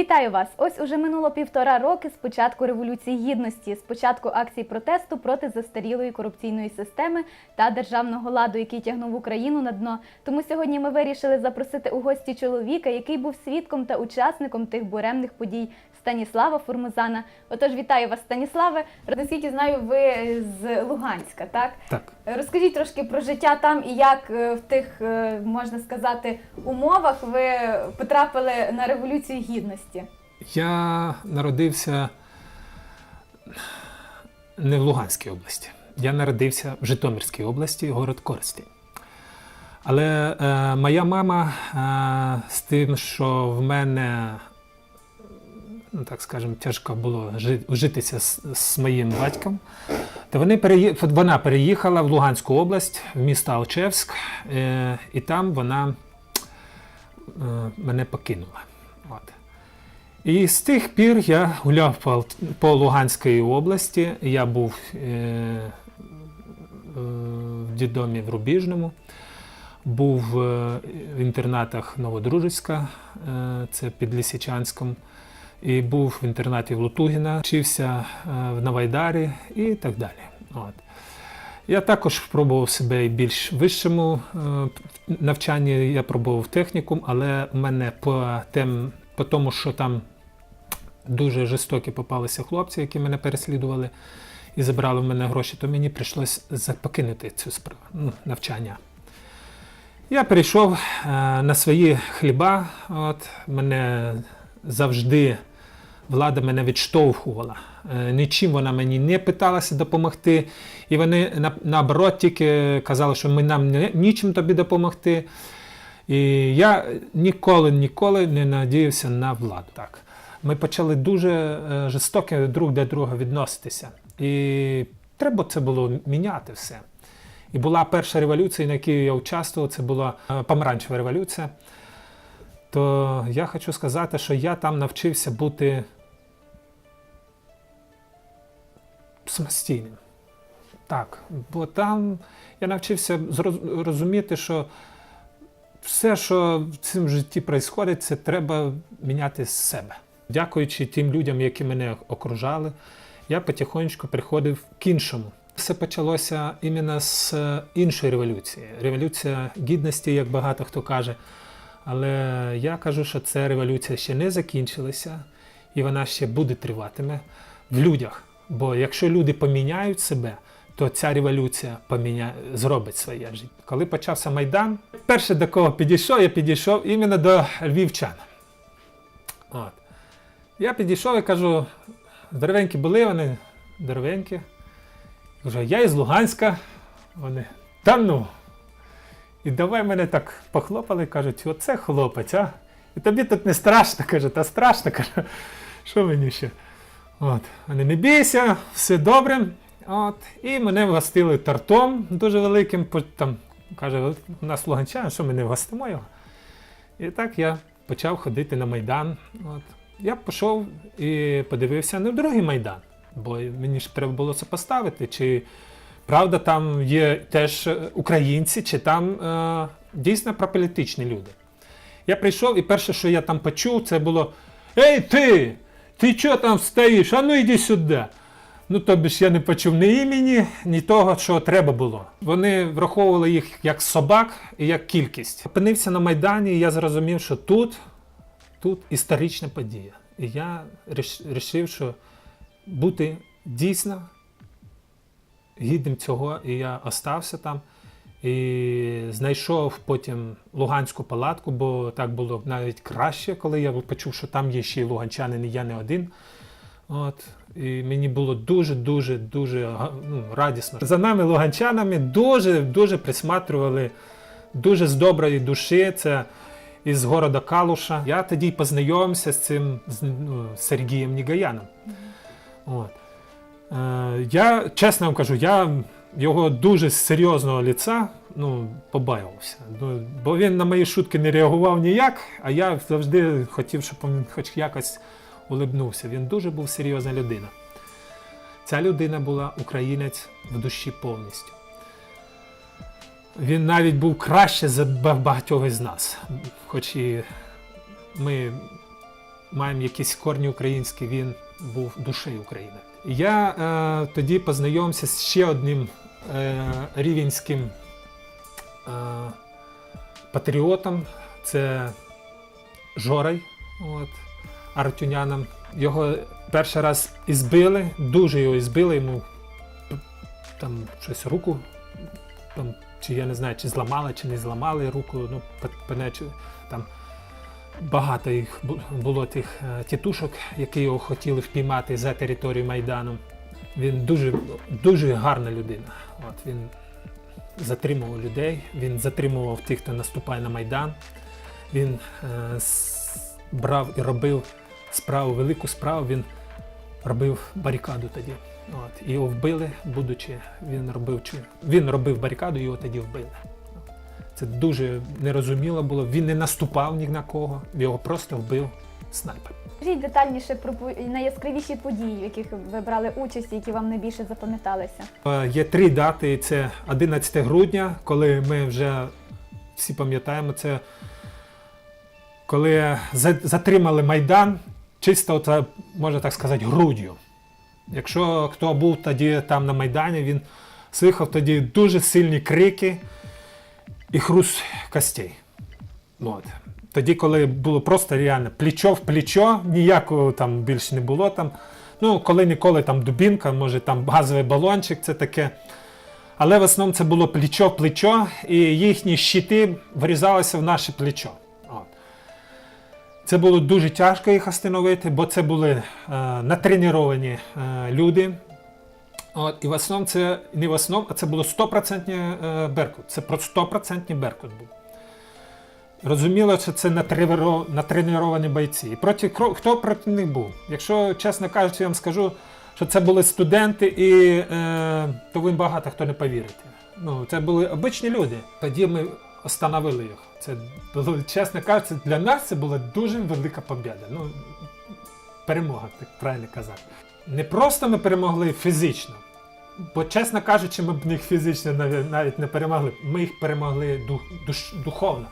Вітаю вас! Ось уже минуло півтора роки з початку революції гідності, з початку акцій протесту проти застарілої корупційної системи та державного ладу, який тягнув Україну на дно. Тому сьогодні ми вирішили запросити у гості чоловіка, який був свідком та учасником тих буремних подій. Станіслава Формозана. Отож, вітаю вас, Станіславе. Наскільки знаю, ви з Луганська, так? Так, Розкажіть трошки про життя там і як е, в тих, е, можна сказати, умовах ви потрапили на революцію гідності. я народився не в Луганській області. Я народився в Житомирській області, город Коростень. Але е, моя мама е, з тим, що в мене, ну так скажемо, тяжко було жи- ужитися з, з моїм батьком, то вони переї... вона переїхала в Луганську область, в місто Алчевськ, е, і там вона е, мене покинула. От. І з тих пір я гуляв по, по Луганській області. Я був е, е, в дідомі в Рубіжному, був е, в інтернатах Новодружицька, е, це під Лисичанськом, і був в інтернаті в Лутугіна, вчився е, в Навайдарі і так далі. От. Я також пробував себе і більш вищому е, навчанні. Я пробував технікум, але в мене по, тем, по тому, що там дуже жорстокі попалися хлопці, які мене переслідували і забрали в мене гроші, то мені прийшлося покинути цю справу, ну, навчання. Я перейшов е, на свої хліба. От, мене завжди влада мене відштовхувала. Е, Нічим вона мені не питалася допомогти. І вони на- наоборот тільки казали, що ми нам нічим тобі допомогти. І я ніколи, ніколи не надіявся на владу. Так. Ми почали дуже е, жорстоко друг до друга відноситися. І треба це було міняти все. І була перша революція, на якій я участвував, це була е, помаранчева революція. То я хочу сказати, що я там навчився бути самостійним. Так, бо там я навчився розуміти, що все, що в цьому житті відбувається, це треба міняти з себе. Дякуючи тим людям, які мене окружали, я потихонечку приходив к іншому. Все почалося іменно з е, іншої революції. Революція гідності, як багато хто каже. Але я кажу, що ця революція ще не закінчилася, і вона ще буде триватиме в людях. Бо якщо люди поміняють себе, то ця революція поміня... зробить своє життя. Коли почався Майдан, перше до кого підійшов, я підійшов іменно до львівчан. От. Я підійшов і кажу: здоровенькі були вони, здоровенькі. Кажу, я із Луганська. Вони, та ну. І давай мене так похлопали, кажуть, оце хлопець, а? І тобі тут не страшно, каже, та страшно, каже, що мені ще? От, вони не бійся, все добре. От, і мене вгостили тортом дуже великим. Там, каже, у нас луганчани, що ми не вгостимо його. І так я почав ходити на Майдан. От. Я пішов і подивився на другий Майдан, бо мені ж треба було це поставити, чи правда там є теж українці, чи там е, дійсно прополітичні люди. Я прийшов, і перше, що я там почув, це було: Ей ти! Ти чого там стоїш? А ну йди сюди. Ну, тобі ж я не почув ні імені, ні того, що треба було. Вони враховували їх як собак і як кількість. Опинився на Майдані, і я зрозумів, що тут, тут історична подія. І я вирішив, що бути дійсно гідним цього, і я остався там. І знайшов потім Луганську палатку, бо так було навіть краще, коли я почув, що там є ще й луганчанин, і я не один. От. І мені було дуже, дуже, ну, радісно. За нами, луганчанами, дуже, дуже присматрювали дуже з доброї душі. Це із города Калуша. Я тоді познайомився з цим з, ну, Сергієм Нігаяном. От. Е, я чесно вам кажу, я його дуже серйозного ліца ну, побаювався. Ну, бо він на мої шутки не реагував ніяк, а я завжди хотів, щоб він хоч якось улибнувся. Він дуже був серйозна людина. Ця людина була українець в душі повністю. Він навіть був краще за багатьох із нас. Хоч і ми маємо якісь корні українські, він був душею України. Я е, тоді познайомився з ще одним е, рівенським е, патріотом. Це Жорай, от, Артюняном. Його перший раз ізбили, дуже його ізбили, йому там щось руку, там, чи я не знаю, чи зламали, чи не зламали руку, ну, п- там багато їх було тих е, тітушок, які його хотіли впіймати за територію Майдану. Він дуже, дуже гарна людина. От, він затримував людей, він затримував тих, хто наступає на Майдан. Він е, брав і робив справу, велику справу. Він робив барикаду тоді. От, його вбили, будучи, він робив, він робив барикаду, його тоді вбили. Це дуже нерозуміло було. Він не наступав ні на кого, його просто вбив снайпер. Скажіть детальніше про найяскравіші події, в яких ви брали участь, які вам найбільше запам'яталися. Е, Є три дати. Це 11 грудня, коли ми вже всі пам'ятаємо це, коли затримали Майдан, чисто, можна так сказати, груддю. Якщо хто був тоді там на Майдані, він слухав тоді дуже сильні крики і хруст костей. От. Тоді, коли було просто реально плечо в плечо, ніякого там більше не було там. Ну, коли ніколи там дубінка, може там газовий балончик, це таке. Але в основному це було плечо в плечо, і їхні щити вирізалися в наше плечо. От. Це було дуже тяжко їх остановити, бо це були е, натреновані е, люди. От, і в основному це не в основному, а це було 100% е, Беркут. Це про 100% Беркут був. Розуміло, що це натреновані бойці. І проти хто проти них був? Якщо чесно кажучи, я вам скажу, що це були студенти, і е, то ви багато хто не повірите. Ну, це були обичні люди. Тоді ми остановили їх. Це було, чесно кажучи, для нас це була дуже велика побіда. Ну, перемога, так правильно казати. Не просто ми перемогли фізично, бо, чесно кажучи, ми б їх фізично навіть, не перемогли. Ми їх перемогли дух, душ, духовно.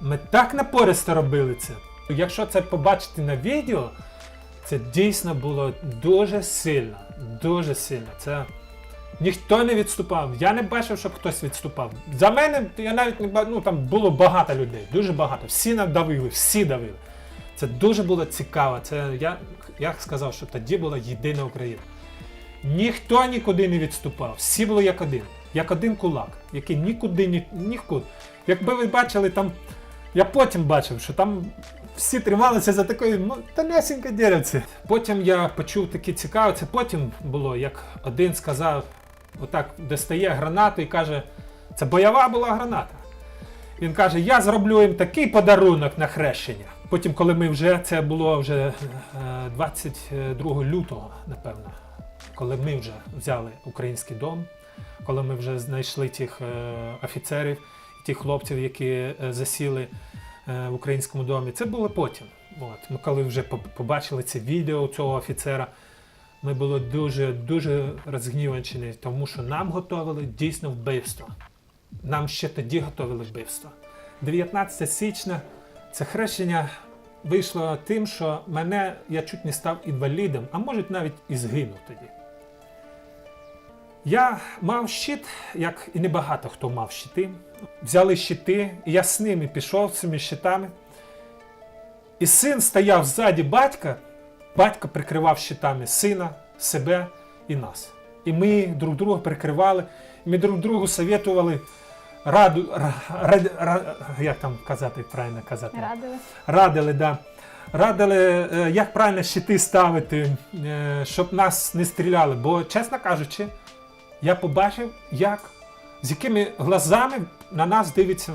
Ми так напористо робили це. Якщо це побачити на відео, це дійсно було дуже сильно, дуже сильно. Це ніхто не відступав. Я не бачив, щоб хтось відступав. За мене я навіть не ну там було багато людей, дуже багато. Всі надавили, всі давили. Це дуже було цікаво. Це я, я сказав, що тоді була єдина Україна. Ніхто нікуди не відступав. Всі були як один. Як один кулак, який нікуди ні, нікуди. Якби ви бачили там. Я потім бачив, що там всі трималися за такої ну, тонесеньке деревце. Потім я почув таке цікаве, це потім було, як один сказав, отак достає гранату і каже, це бойова була граната. Він каже, я зроблю їм такий подарунок на хрещення. Потім, коли ми вже, це було вже е, 22 лютого, напевно, коли ми вже взяли український дом, коли ми вже знайшли тих е, офіцерів, тих хлопців, які е, засіли е, в українському домі. Це було потім. От. Ми коли вже побачили це відео цього офіцера, ми були дуже дуже розгнівані, тому що нам готували дійсно вбивство. Нам ще тоді готували вбивство. 19 січня це хрещення вийшло тим, що мене я чуть не став інвалідом, а може навіть і згинув тоді. Я мав щит, як і небагато хто мав щити. Взяли щити, і я з ними пішов цими щитами. І син стояв ззаді батька, батько прикривав щитами сина, себе і нас. І ми друг друга прикривали, ми друг другу советували раду, ра, ра- ра- як там казати, правильно казати? Радили? радили, да. радили, е, як правильно щити ставити, е, щоб нас не стріляли. Бо, чесно кажучи, я побачив, як, з якими глазами на нас дивиться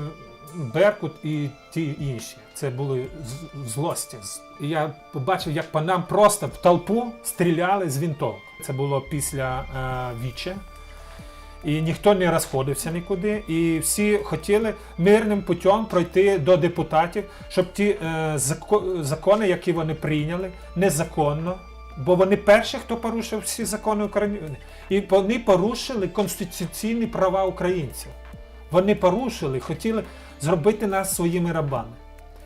Беркут і ті інші. Це були злості. І я побачив, як по нам просто в толпу стріляли з вінтовок. Це було після е, віче. І ніхто не розходився нікуди, і всі хотіли мирним путем пройти до депутатів, щоб ті е, закони, які вони прийняли, незаконно, бо вони перші, хто порушив всі закони України, і вони порушили конституційні права українців. Вони порушили, хотіли зробити нас своїми рабами.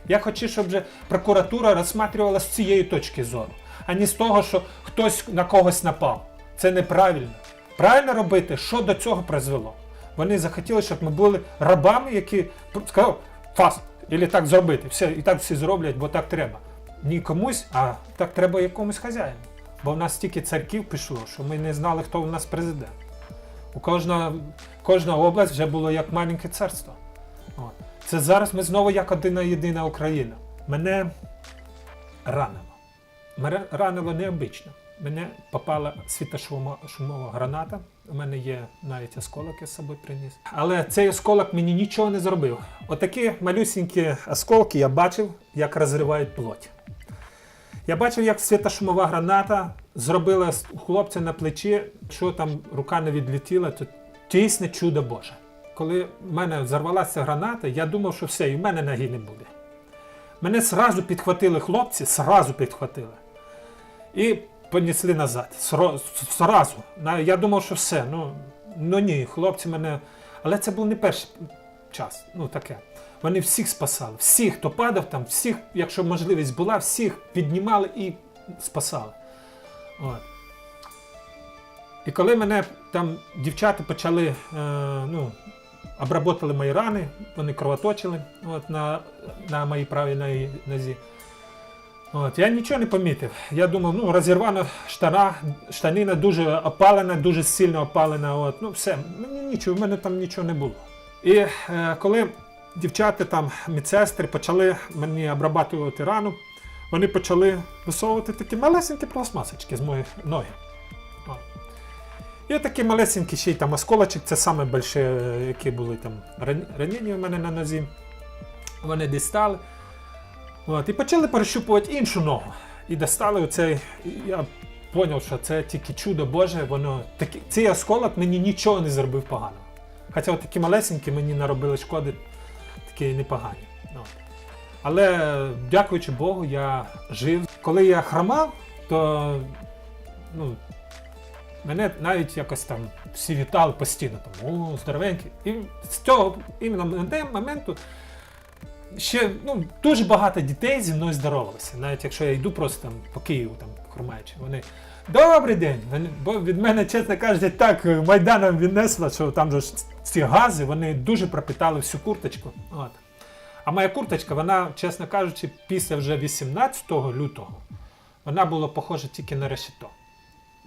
Я хочу, щоб вже прокуратура розсматривала з цієї точки зору, а не з того, що хтось на когось напав. Це неправильно. Правильно робити, що до цього призвело. Вони захотіли, щоб ми були рабами, які сказали, фас, і так зробити. Все, і так всі зроблять, бо так треба. Ні комусь, а так треба якомусь хазяїну. Бо в нас стільки церків пішло, що ми не знали, хто у нас президент. У кожна, кожна область вже було як маленьке царство. От. Це зараз ми знову як одна єдина Україна. Мене ранило. Мене ранило необично. Мене попала світошумова граната. У мене є навіть осколок, я з собою приніс. Але цей осколок мені нічого не зробив. Отакі малюсінькі осколки я бачив, як розривають плоть. Я бачив, як світошумова граната зробила у хлопця на плечі, що там рука не відлетіла, то тісне чудо Боже. Коли в мене взорвалася граната, я думав, що все, і в мене ноги не буде. Мене сразу підхватили хлопці, сразу підхватили. І понесли назад. Сразу. Я думав, що все. Ну, ну ні, хлопці мене. Але це був не перший час. Ну таке. Вони всіх спасали. Всіх, хто падав там, всіх, якщо можливість була, всіх піднімали і спасали. От. І коли мене там дівчата почали, е, ну, обработали мої рани, вони кровоточили от, на, на моїй правій нозі. От, я нічого не помітив. Я думав, ну, розірвана штана, штанина дуже опалена, дуже сильно опалена. От, ну, все, нічого, в мене там нічого не було. І е, коли дівчата, там, медсестри почали мені обрабатувати рану, вони почали висовувати такі малесенькі пластмасочки з моїх ноги. От. І такі малесенькі ще й там осколочок, це саме більше, е, які були там ран- ранення в мене на нозі. Вони дістали. От, і почали перещупувати іншу ногу. І достали оцей. Я зрозумів, що це тільки чудо Боже, воно такі, цей осколок мені нічого не зробив поганого. Хоча от такі малесенькі мені наробили шкоди, такі непогані. От. Але дякуючи Богу, я жив. Коли я хромав, то ну, мене навіть якось там всі вітали постійно, там, о, здоровенький. І з цього іменно моменту ще ну, дуже багато дітей зі мною здоровалися. Навіть якщо я йду просто там по Києву, там хромаючи, вони добрий день. Вони, бо від мене, чесно кажучи, так е, майданом віднесло, що там ж ці гази, вони дуже пропитали всю курточку. От. А моя курточка, вона, чесно кажучи, після вже 18 лютого, вона була похожа тільки на решето.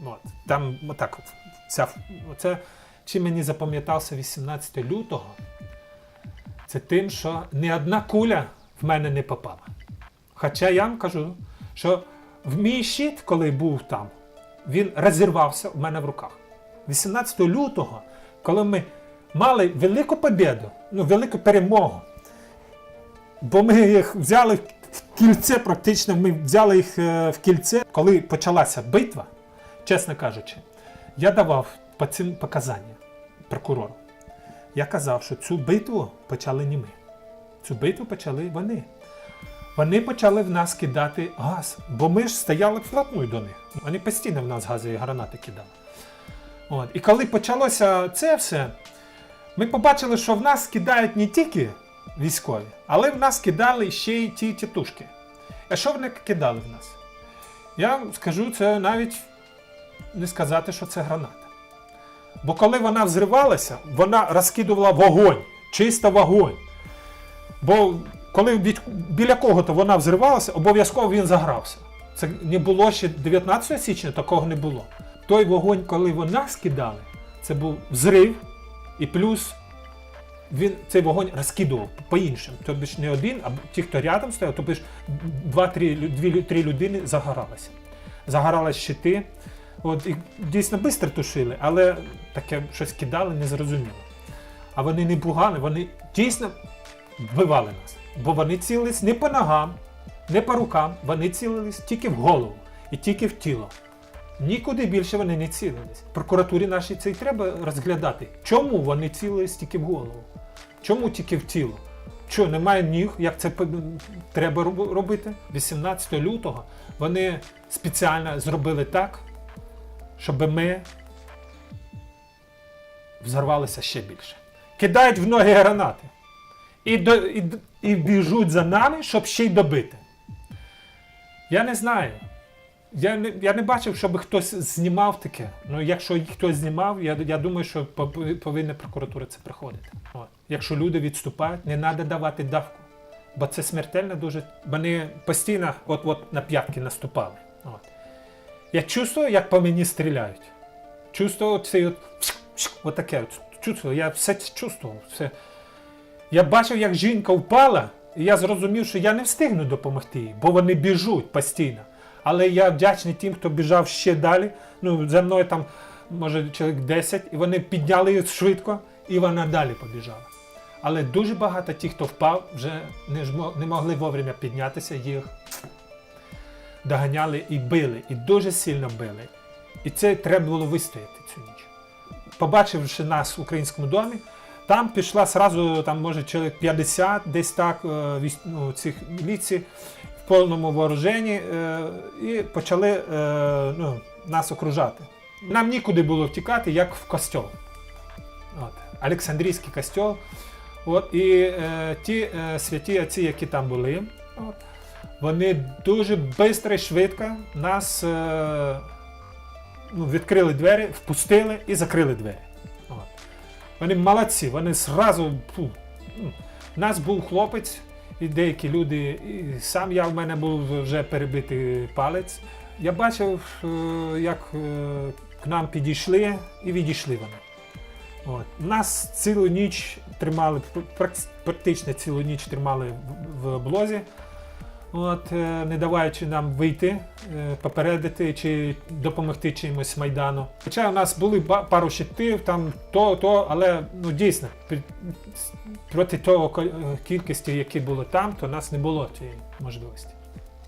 От. Там отак от. Ця, оце, чим мені запам'ятався 18 лютого, це тим, що ні одна куля в мене не попала. Хоча я вам кажу, що в мій щит, коли був там, він розірвався в мене в руках. 18 лютого, коли ми мали велику побіду, ну, велику перемогу, бо ми їх взяли в кільце, практично ми взяли їх е, в кільце, коли почалася битва, чесно кажучи, я давав по цим показання прокурору. Я казав, що цю битву почали не ми. Цю битву почали вони. Вони почали в нас кидати газ, бо ми ж стояли вплотную до них. Вони постійно в нас газові гранати кидали. От. І коли почалося це все, ми побачили, що в нас кидають не тільки військові, але в нас кидали ще й ті тітушки. А що вони кидали в нас? Я скажу, це навіть не сказати, що це граната. Бо коли вона взривалася, вона розкидувала вогонь, чисто вогонь. Бо коли біля кого-то вона взривалася, обов'язково він загрався. Це не було ще 19 січня, такого не було. Той вогонь, коли вона скидали, це був взрив, і плюс він цей вогонь розкидував по іншим. Тобто ж не один, а ті, хто рядом стояв, тобто ж два-три людини загоралися. Загорались щити. От, і дійсно швидко тушили, але таке щось кидали, незрозуміло. А вони не пугали, вони дійсно вбивали нас. Бо вони цілились не по ногам, не по рукам, вони цілились тільки в голову і тільки в тіло. Нікуди більше вони не цілились. Прокуратурі нашій це й треба розглядати. Чому вони цілились тільки в голову? Чому тільки в тіло? Що, немає ніг, як це треба робити? 18 лютого вони спеціально зробили так, щоб ми взорвалися ще більше. Кидають в ноги гранати. і, до, і, і біжуть за нами, щоб ще й добити. Я не знаю. Я не, я не бачив, щоб хтось знімав таке. Ну, якщо хтось знімав, я, я думаю, що повинна прокуратура це приходити. От. Якщо люди відступають, не треба давати давку. Бо це смертельно дуже. Вони постійно от-от на п'ятки наступали. Я чувствую, як по мені стріляють. Чувствую цей от, от таке. Чувствую, я все чувствував. Все. Я бачив, як жінка впала, і я зрозумів, що я не встигну допомогти їй, бо вони біжуть постійно. Але я вдячний тим, хто біжав ще далі. Ну, за мною там, може, чоловік 10, і вони підняли її швидко, і вона далі побіжала. Але дуже багато тих, хто впав, вже не, жмо- не могли вовремя піднятися, їх доганяли і били, і дуже сильно били. І це треба було вистояти цю ніч. Побачивши нас в українському домі, там пішла сразу, там, може, чоловік 50, десь так, е, ну, цих міліцій в повному вооруженні, е, і почали е, ну, нас окружати. Нам нікуди було втікати, як в костьол. От. Олександрійський костьол. От, і е, ті е, святі отці, які там були, от, вони дуже швидко і швидко нас е, ну, відкрили двері, впустили і закрили двері. От. Вони молодці, вони зразу. Фу, ну, нас був хлопець, і деякі люди, і сам я в мене був вже перебитий палець. Я бачив, е, як е, к нам підійшли і відійшли вони. От. Нас цілу ніч тримали, практично цілу ніч тримали в, в блозі, от, е, не даваючи нам вийти, е, попередити чи допомогти чимось Майдану. Хоча у нас були пару щитів, там то, то, але ну, дійсно, проти того е, кількості, які було там, то у нас не було цієї можливості.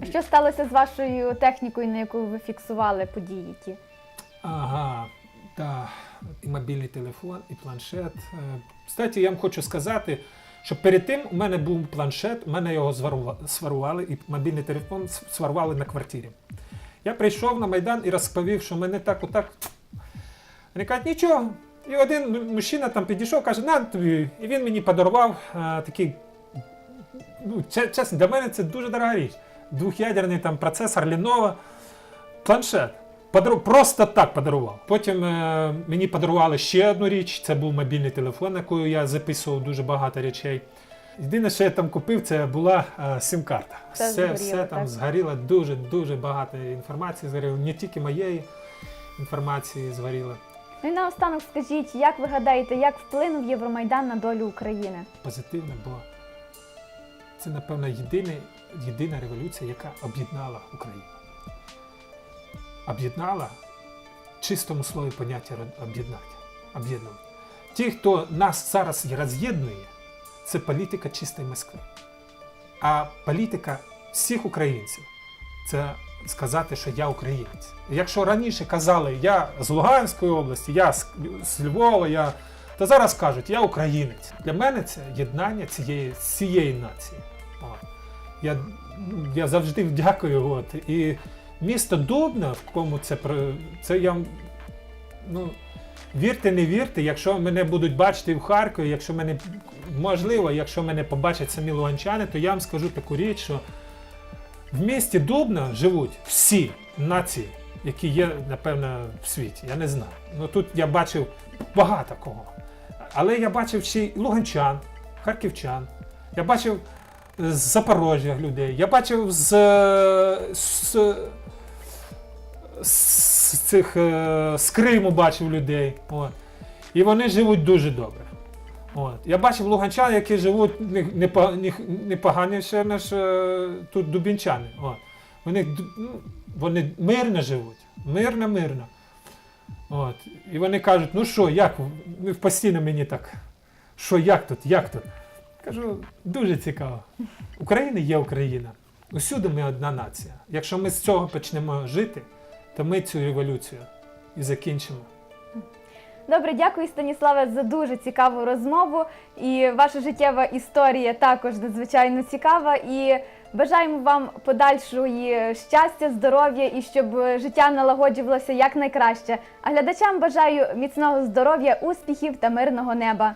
Що сталося з вашою технікою, на яку ви фіксували події ті? Ага, да. І мобільний телефон, і планшет. Кстати, я вам хочу сказати, що перед тим у мене був планшет, у мене його сварували, і мобільний телефон сварували на квартирі. Я прийшов на Майдан і розповів, що мене так отак. Вони кажуть, нічого. І один мужчина там підійшов, каже, на тобі. І він мені подарував а, такий. Ну, чесно, для мене це дуже дорога річ. Двох'ядерний там процесор Lenovo, планшет. Подару... Просто так подарував. Потім е, мені подарували ще одну річ. Це був мобільний телефон, на якою я записував дуже багато речей. Єдине, що я там купив, це була е, сим-карта. Все Все, згоріло, все там так? згоріло, дуже дуже багато інформації згоріло. Не тільки моєї інформації згоріло. Ну і наостанок скажіть, як ви гадаєте, як вплинув Євромайдан на долю України? Позитивно, бо це, напевно, єдина, єдина революція, яка об'єднала Україну. Об'єднала в чистому слові поняття об'єднати. Об'єднувати. Ті, хто нас зараз роз'єднує, це політика чистої Москви. А політика всіх українців це сказати, що я українець. Якщо раніше казали, я з Луганської області, я з, Львова, я, то зараз кажуть, я українець. Для мене це єднання цієї, цієї нації. Я, я завжди дякую. От. І місто Дубна, в кому це це я. Ну, вірте, не вірте, якщо мене будуть бачити в Харкові, якщо мене можливо, якщо мене побачать самі луганчани, то я вам скажу таку річ, що в місті Дубна живуть всі нації, які є, напевно, в світі. Я не знаю. Ну тут я бачив багато кого. Але я бачив ще й луганчан, харківчан. Я бачив з Запорожжя людей, я бачив з, з, з цих е, з Криму бачив людей. От. І вони живуть дуже добре. От. Я бачив луганчан, які живуть не- не по- не- непоганіше, ніж е, тут дубінчани. От. Вони, ну, вони мирно живуть, мирно, мирно. От. І вони кажуть, ну що, як? ви?» Постійно мені так. Що, як тут, як тут? Кажу, дуже цікаво. Україна є Україна. Усюди ми одна нація. Якщо ми з цього почнемо жити, то ми цю революцію і закінчимо. Добре, дякую, Станіславе, за дуже цікаву розмову. І ваша життєва історія також надзвичайно цікава. І бажаємо вам подальшої щастя, здоров'я і щоб життя налагоджувалося якнайкраще. А глядачам бажаю міцного здоров'я, успіхів та мирного неба.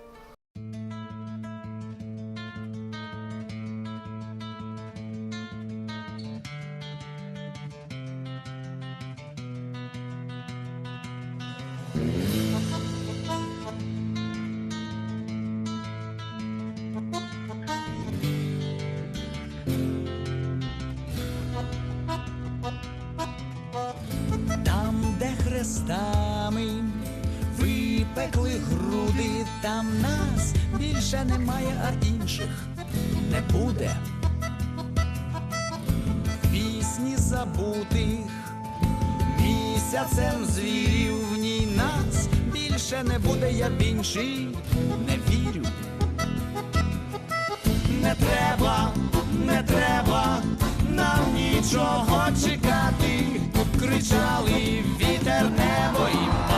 Забутих місяцем звірів в ній нас більше не буде, я в інші не вірю. Не треба, не треба нам нічого чекати. Кричали вітер, небо і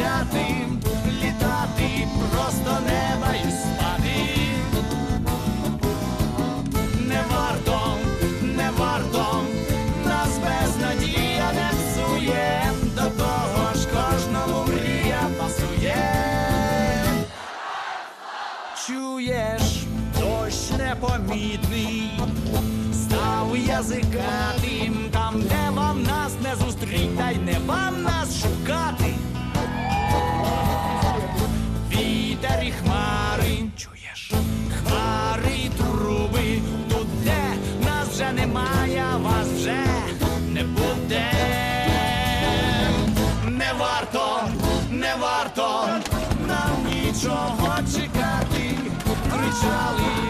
нічого літати просто неба і спати. Не варто, не варто, нас безнадія не псує, до того ж кожному мрія пасує. Чуєш, дощ непомітний, став язикатим, варто нам нічого чекати, кричали